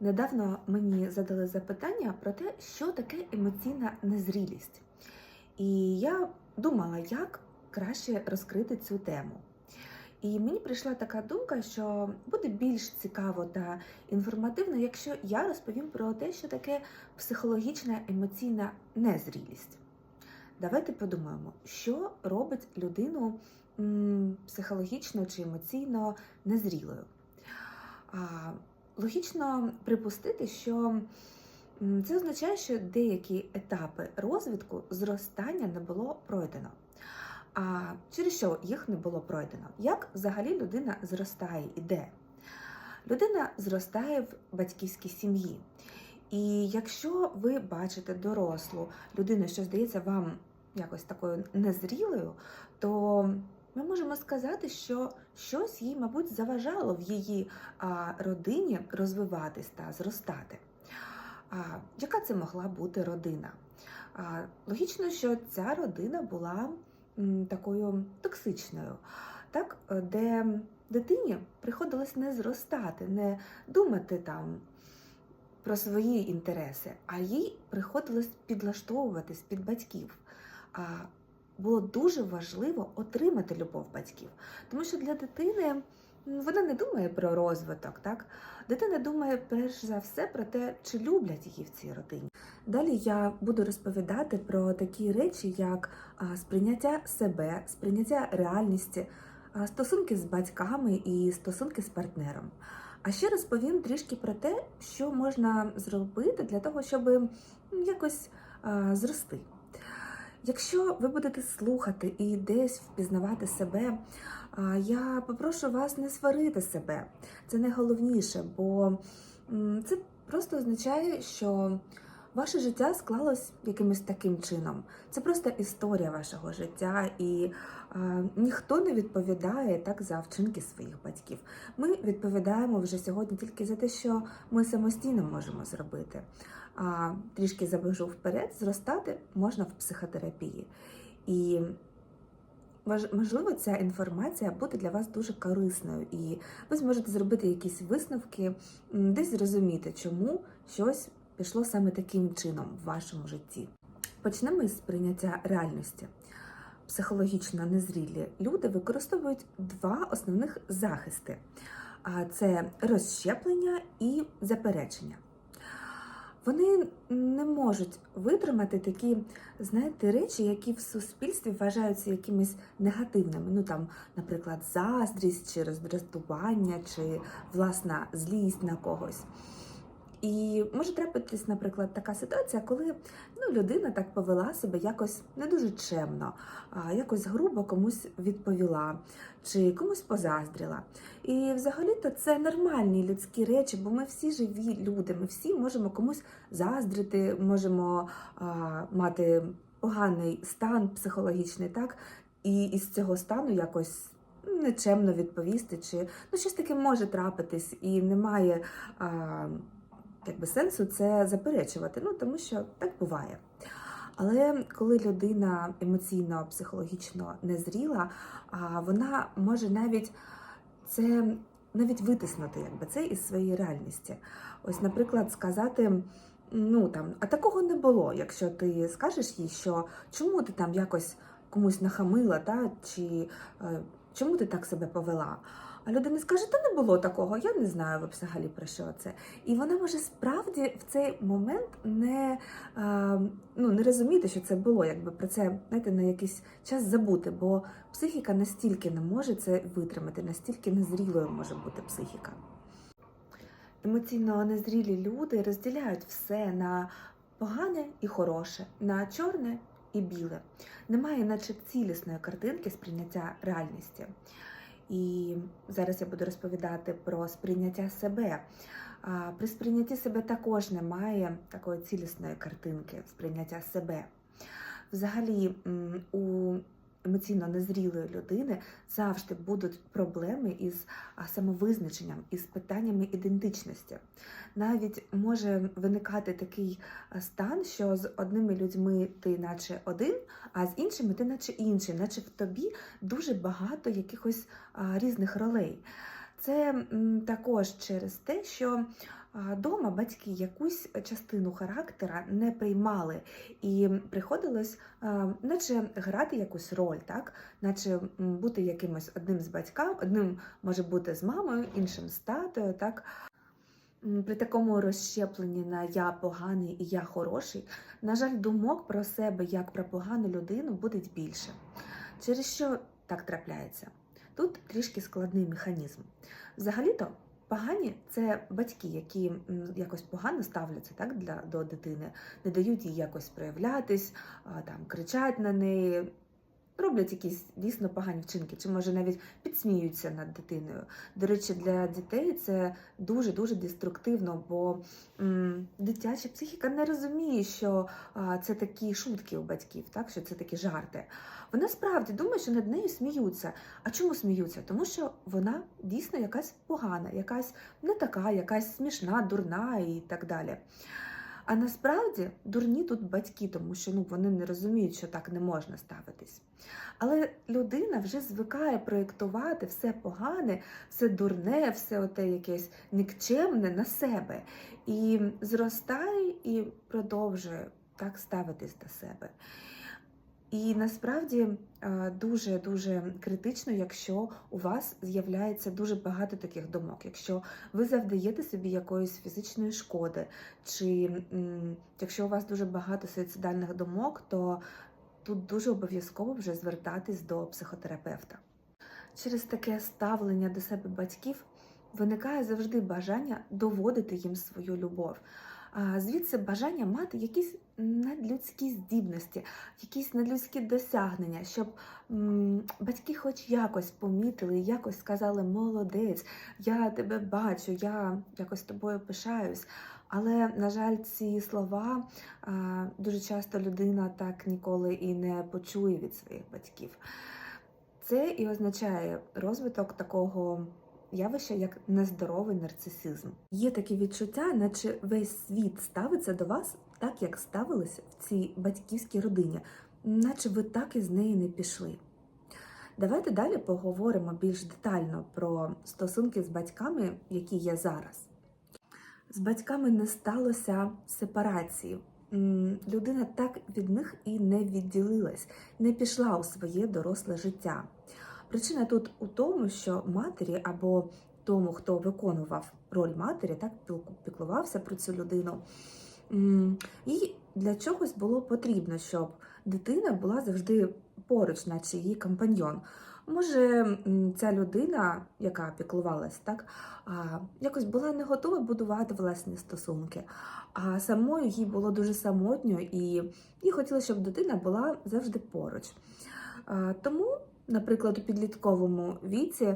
Недавно мені задали запитання про те, що таке емоційна незрілість. І я думала, як краще розкрити цю тему. І мені прийшла така думка, що буде більш цікаво та інформативно, якщо я розповім про те, що таке психологічна емоційна незрілість. Давайте подумаємо, що робить людину психологічно чи емоційно незрілою. Логічно припустити, що це означає, що деякі етапи розвитку зростання не було пройдено. А через що їх не було пройдено? Як взагалі людина зростає і де? Людина зростає в батьківській сім'ї. І якщо ви бачите дорослу людину, що здається вам якось такою незрілою, то ми можемо сказати, що щось їй, мабуть, заважало в її родині розвиватись та зростати. А, яка це могла бути родина? А, логічно, що ця родина була такою токсичною, так, де дитині приходилось не зростати, не думати там про свої інтереси, а їй приходилось підлаштовуватись під батьків. А було дуже важливо отримати любов батьків, тому що для дитини вона не думає про розвиток, так? Дитина думає перш за все про те, чи люблять її в цій родині. Далі я буду розповідати про такі речі, як сприйняття себе, сприйняття реальності, стосунки з батьками і стосунки з партнером. А ще розповім трішки про те, що можна зробити для того, щоб якось зрости. Якщо ви будете слухати і десь впізнавати себе, я попрошу вас не сварити себе. Це найголовніше, бо це просто означає, що ваше життя склалось якимось таким чином. Це просто історія вашого життя, і ніхто не відповідає так за вчинки своїх батьків. Ми відповідаємо вже сьогодні тільки за те, що ми самостійно можемо зробити. Трішки забежу вперед, зростати можна в психотерапії. І можливо, ця інформація буде для вас дуже корисною, і ви зможете зробити якісь висновки, десь зрозуміти, чому щось пішло саме таким чином в вашому житті. Почнемо із прийняття реальності. Психологічно незрілі люди використовують два основних захисти: це розщеплення і заперечення. Вони не можуть витримати такі, знаєте, речі, які в суспільстві вважаються якимись негативними. Ну там, наприклад, заздрість чи роздратування, чи власна злість на когось. І може трапитись, наприклад, така ситуація, коли ну, людина так повела себе якось не дуже чемно, а якось грубо комусь відповіла чи комусь позаздріла. І взагалі-то це нормальні людські речі, бо ми всі живі люди, ми всі можемо комусь заздрити, можемо а, мати поганий стан психологічний, так? І із цього стану якось нечемно відповісти, чи ну щось таке може трапитись, і немає. А, якби сенсу це заперечувати, ну тому що так буває. Але коли людина емоційно, психологічно незріла, вона може навіть це навіть витиснути, якби це із своєї реальності. Ось, наприклад, сказати. Ну там, а такого не було, якщо ти скажеш їй, що чому ти там якось комусь нахамила, та, чи е, чому ти так себе повела. А людина скаже, та не було такого, я не знаю взагалі про що це. І вона може справді в цей момент не, ну, не розуміти, що це було, якби про це знаєте, на якийсь час забути, бо психіка настільки не може це витримати, настільки незрілою може бути психіка. Емоційно незрілі люди розділяють все на погане і хороше, на чорне і біле. Немає, наче цілісної картинки сприйняття реальності. І зараз я буду розповідати про сприйняття себе. При сприйнятті себе також немає такої цілісної картинки сприйняття себе. Взагалі, у емоційно незрілої людини завжди будуть проблеми із самовизначенням, із питаннями ідентичності. Навіть може виникати такий стан, що з одними людьми ти наче один, а з іншими ти наче інший, наче в тобі дуже багато якихось різних ролей. Це також через те, що вдома батьки якусь частину характера не приймали, і приходилось, наче грати якусь роль, так? наче бути якимось одним з батьків, одним може бути з мамою, іншим з татою. Так? При такому розщепленні на я поганий і я хороший, на жаль, думок про себе як про погану людину буде більше. Через що так трапляється? Тут трішки складний механізм. Взагалі-то погані це батьки, які якось погано ставляться так, для, до дитини, не дають їй якось проявлятись, там, кричать на неї, роблять якісь дійсно погані вчинки, чи може навіть підсміюються над дитиною. До речі, для дітей це дуже-дуже деструктивно, бо м, дитяча психіка не розуміє, що а, це такі шутки у батьків, так, що це такі жарти. Вона справді думає, що над нею сміються. А чому сміються? Тому що вона дійсно якась погана, якась не така, якась смішна, дурна і так далі. А насправді дурні тут батьки, тому що ну, вони не розуміють, що так не можна ставитись. Але людина вже звикає проєктувати все погане, все дурне, все оте якесь нікчемне на себе. І зростає і продовжує так ставитись до себе. І насправді дуже дуже критично, якщо у вас з'являється дуже багато таких думок, якщо ви завдаєте собі якоїсь фізичної шкоди, чи якщо у вас дуже багато суїцидальних думок, то тут дуже обов'язково вже звертатись до психотерапевта. Через таке ставлення до себе батьків виникає завжди бажання доводити їм свою любов. Звідси бажання мати якісь надлюдські здібності, якісь надлюдські досягнення, щоб батьки хоч якось помітили, якось сказали молодець, я тебе бачу, я якось тобою пишаюсь. Але, на жаль, ці слова дуже часто людина так ніколи і не почує від своїх батьків. Це і означає розвиток такого явище як нездоровий нарцисизм. Є таке відчуття, наче весь світ ставиться до вас так, як ставилися в цій батьківській родині, наче ви так із неї не пішли. Давайте далі поговоримо більш детально про стосунки з батьками, які є зараз. З батьками не сталося сепарації. Людина так від них і не відділилась, не пішла у своє доросле життя. Причина тут у тому, що матері або тому, хто виконував роль матері, так піклувався про цю людину. їй для чогось було потрібно, щоб дитина була завжди поруч, наче її компаньйон. Може, ця людина, яка піклувалась, так, якось була не готова будувати власні стосунки, а самою їй було дуже самотньо, і їй хотілося, щоб дитина була завжди поруч. Тому, наприклад, у підлітковому віці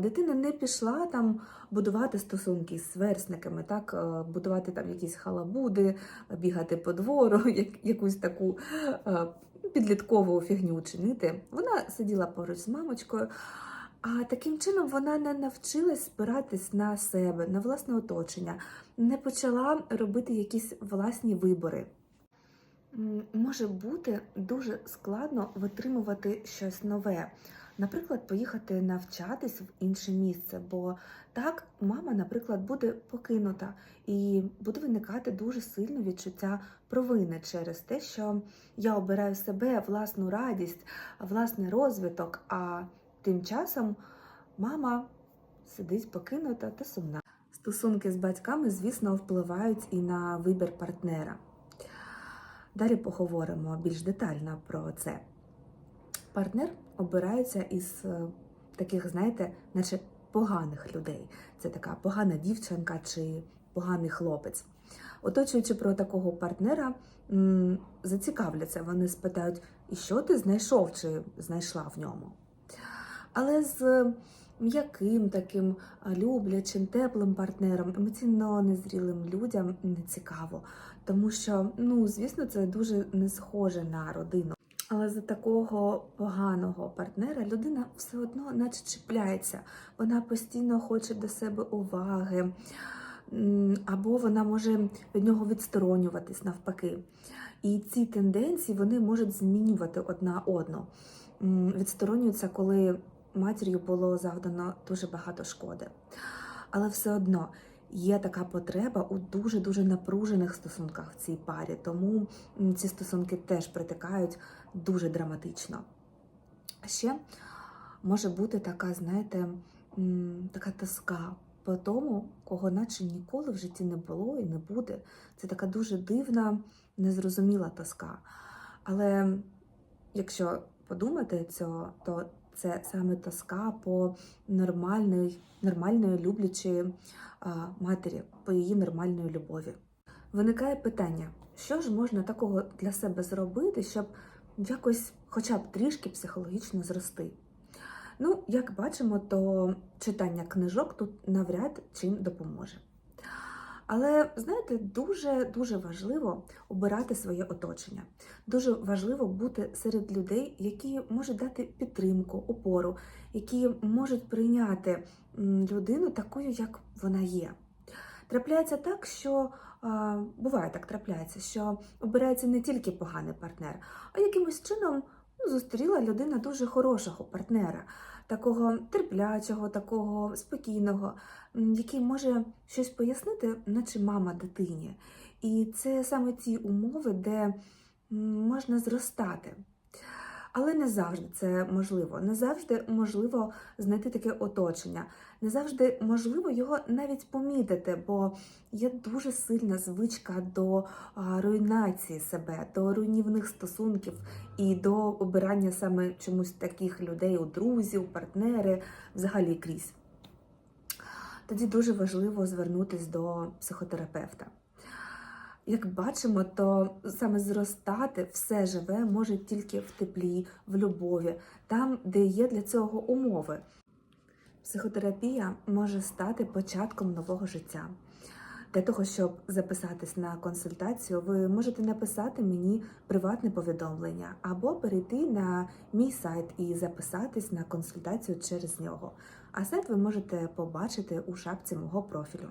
дитина не пішла там будувати стосунки з сверстниками, так, е, будувати там якісь халабуди, бігати по двору, як- якусь таку е, підліткову фігню чинити. Вона сиділа поруч з мамочкою. А таким чином вона не навчилась спиратись на себе, на власне оточення, не почала робити якісь власні вибори. Може бути дуже складно витримувати щось нове. Наприклад, поїхати навчатись в інше місце, бо так мама, наприклад, буде покинута і буде виникати дуже сильне відчуття провини через те, що я обираю себе, власну радість, власний розвиток, а тим часом мама сидить покинута та сумна. Стосунки з батьками, звісно, впливають і на вибір партнера. Далі поговоримо більш детально про це. Партнер обирається із е, таких, знаєте, наче поганих людей. Це така погана дівчинка чи поганий хлопець. Оточуючи про такого партнера, зацікавляться, вони спитають, і що ти знайшов чи знайшла в ньому. Але з м'яким таким люблячим, теплим партнером, емоційно незрілим людям не цікаво, тому що, ну, звісно, це дуже не схоже на родину. Але за такого поганого партнера людина все одно наче чіпляється. Вона постійно хоче до себе уваги, або вона може від нього відсторонюватись навпаки. І ці тенденції вони можуть змінювати одна одну. Відсторонюються, коли матір'ю було завдано дуже багато шкоди. Але все одно є така потреба у дуже-дуже напружених стосунках в цій парі, тому ці стосунки теж притикають дуже драматично. Ще може бути така, знаєте, така тоска по тому, кого наче ніколи в житті не було і не буде. Це така дуже дивна, незрозуміла тоска. Але якщо подумати цього, то це саме тоска по нормальної, нормальної люблячої матері, по її нормальної любові. Виникає питання, що ж можна такого для себе зробити, щоб якось хоча б трішки психологічно зрости? Ну, як бачимо, то читання книжок тут навряд чим допоможе. Але знаєте, дуже дуже важливо обирати своє оточення. Дуже важливо бути серед людей, які можуть дати підтримку, опору, які можуть прийняти людину такою, як вона є. Трапляється так, що буває так, трапляється, що обирається не тільки поганий партнер, а якимось чином зустріла людина дуже хорошого партнера, такого терплячого, такого спокійного, який може щось пояснити, наче мама дитині. І це саме ті умови, де можна зростати. Але не завжди це можливо. Не завжди можливо знайти таке оточення. Не завжди можливо його навіть помітити, бо є дуже сильна звичка до руйнації себе, до руйнівних стосунків і до обирання саме чомусь таких людей у друзів, партнери, взагалі крізь. Тоді дуже важливо звернутися до психотерапевта. Як бачимо, то саме зростати все живе може тільки в теплі, в любові, там, де є для цього умови. Психотерапія може стати початком нового життя. Для того, щоб записатись на консультацію, ви можете написати мені приватне повідомлення або перейти на мій сайт і записатись на консультацію через нього. А сайт ви можете побачити у шапці мого профілю.